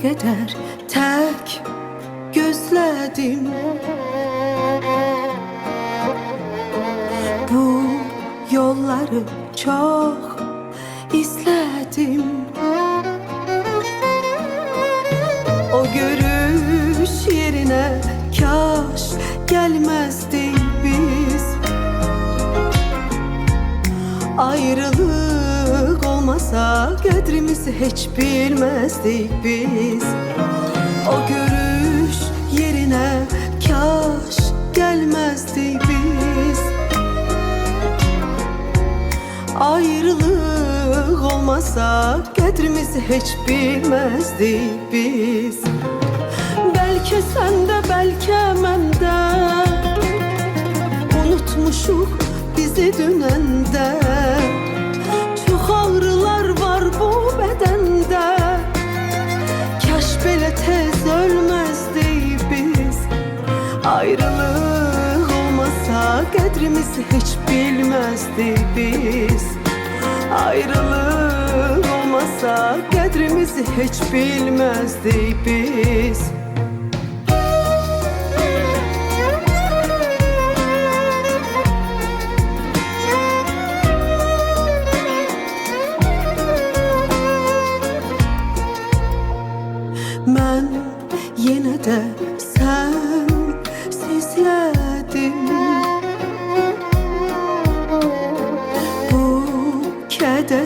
qədər tək gözlədim Bu yolları çox izlədim O görüş yerine kaş gelmezdik biz. Ayrılık olmasa kadrimizi hiç bilmezdik biz. O görüş yerine kaş gelmezdik biz. Ayrılık olmasa kadrimizi hiç bilmezdik biz. Belki sen de belki mən də Unutmuşuq bizi dünəndə Ayrılıq olmasa qədrimizi heç bilməzdik biz. Ayrılık olmasa qədrimizi heç bilməzdik biz. Mən yenə də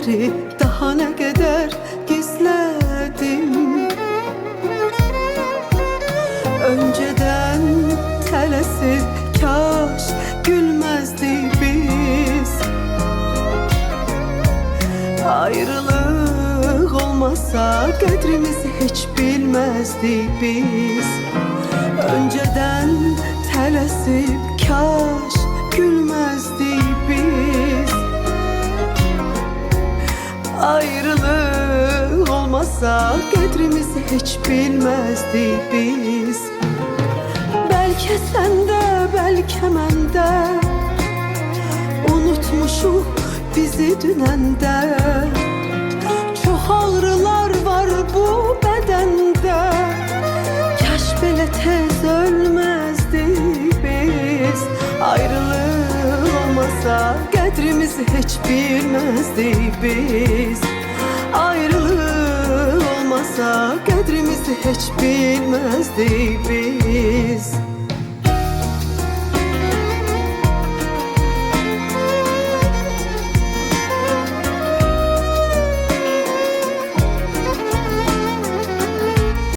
kədəri daha nə qədər gizlədim Öncədən tələsib kaş gülməzdik biz. Ayrılık olmasa kadrimizi hiç bilmezdik biz. Önceden tələsib kaş olmasa kadrimizi hiç bilmezdik biz Belki sende belki mende Unutmuşuq bizi dünəndə Çox ağrılar var bu bədəndə Kaş belə tez ölməzdik biz Ayrılıq olmasa qədrimizi heç bilməzdik biz Ayrılıq olmasa qədrimizi heç bilməzdik biz